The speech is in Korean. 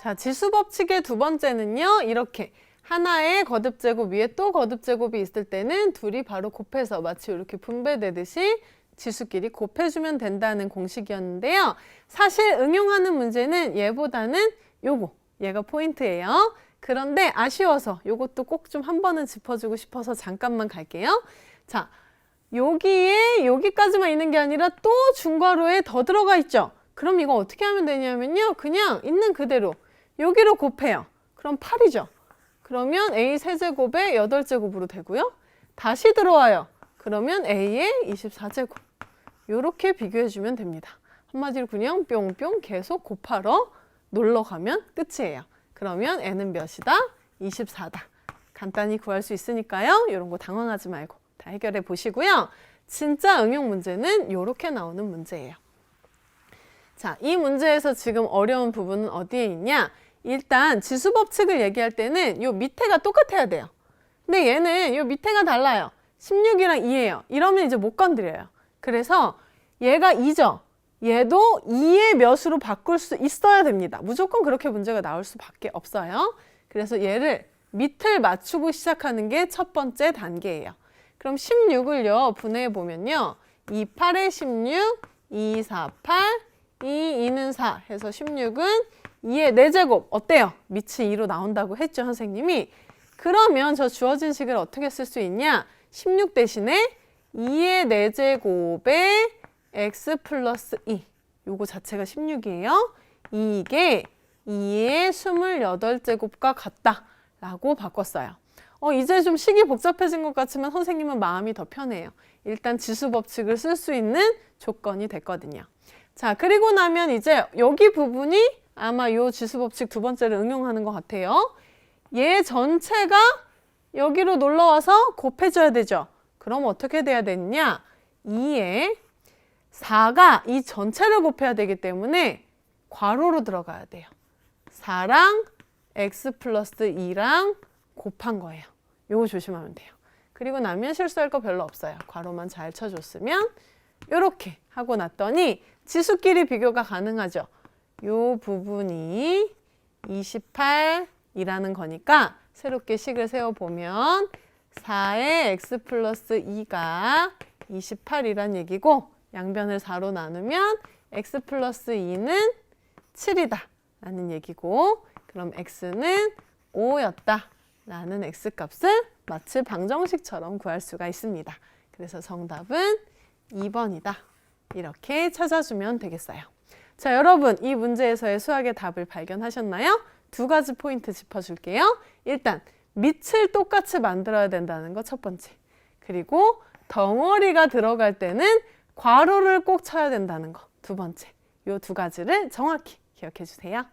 자, 지수 법칙의 두 번째는요. 이렇게 하나의 거듭 제곱 위에 또 거듭 제곱이 있을 때는 둘이 바로 곱해서 마치 이렇게 분배되듯이 지수끼리 곱해주면 된다는 공식이었는데요. 사실 응용하는 문제는 얘보다는 요거, 얘가 포인트예요. 그런데 아쉬워서 요것도 꼭 좀 한 번은 짚어주고 싶어서 잠깐만 갈게요. 자, 여기에 여기까지만 있는 게 아니라 또 중괄호에 더 들어가 있죠. 그럼 이거 어떻게 하면 되냐면요. 그냥 있는 그대로 여기로 곱해요. 그럼 8이죠. 그러면 a 세제곱에 8제곱으로 되고요. 다시 들어와요. 그러면 a의 24제곱. 이렇게 비교해주면 됩니다. 한마디로 그냥 뿅뿅 계속 곱하러 놀러 가면 끝이에요. 그러면 n은 몇이다? 24다. 간단히 구할 수 있으니까요. 이런 거 당황하지 말고 다 해결해 보시고요. 진짜 응용 문제는 이렇게 나오는 문제예요. 자, 이 문제에서 지금 어려운 부분은 어디에 있냐? 일단 지수 법칙을 얘기할 때는 요 밑에가 똑같아야 돼요. 근데 얘는 요 밑에가 달라요. 16이랑 2예요. 이러면 이제 못 건드려요. 그래서 얘가 2죠. 얘도 2의 몇으로 바꿀 수 있어야 됩니다. 무조건 그렇게 문제가 나올 수밖에 없어요. 그래서 얘를 밑을 맞추고 시작하는 게 첫 번째 단계예요. 그럼 16을요 분해해 보면요. 2, 8에 16, 2, 4, 8, 2, 2는 4 해서 16은 2의 4제곱 어때요? 밑이 2로 나온다고 했죠 선생님이. 그러면 저 주어진 식을 어떻게 쓸 수 있냐? 16 대신에 2의 4제곱에 x 플러스 2 요거 자체가 16이에요. 이게 2의 28제곱과 같다 라고 바꿨어요. 어, 이제 좀 식이 복잡해진 것 같지만 선생님은 마음이 더 편해요. 일단 지수 법칙을 쓸 수 있는 조건이 됐거든요. 자, 그리고 나면 이제 여기 부분이 아마 요 지수 법칙 두 번째를 응용하는 것 같아요. 얘 전체가 여기로 놀러 와서 곱해줘야 되죠. 그럼 어떻게 돼야 되느냐? 2에 4가 이 전체를 곱해야 되기 때문에 괄호로 들어가야 돼요. 4랑 x 플러스 2랑 곱한 거예요. 요거 조심하면 돼요. 그리고 나면 실수할 거 별로 없어요. 괄호만 잘 쳐줬으면 이렇게 하고 났더니 지수끼리 비교가 가능하죠. 요 부분이 28이라는 거니까 새롭게 식을 세워보면 4의 x 플러스 2가 28이란 얘기고 양변을 4로 나누면 x 플러스 2는 7이다 라는 얘기고 그럼 x는 5였다 라는 x값을 마치 방정식처럼 구할 수가 있습니다. 그래서 정답은 2번이다. 이렇게 찾아주면 되겠어요. 자, 여러분 이 문제에서의 수학의 답을 발견하셨나요? 두 가지 포인트 짚어줄게요. 일단 밑을 똑같이 만들어야 된다는 거 첫 번째. 그리고 덩어리가 들어갈 때는 괄호를 꼭 쳐야 된다는 거 두 번째. 이두 가지를 정확히 기억해 주세요.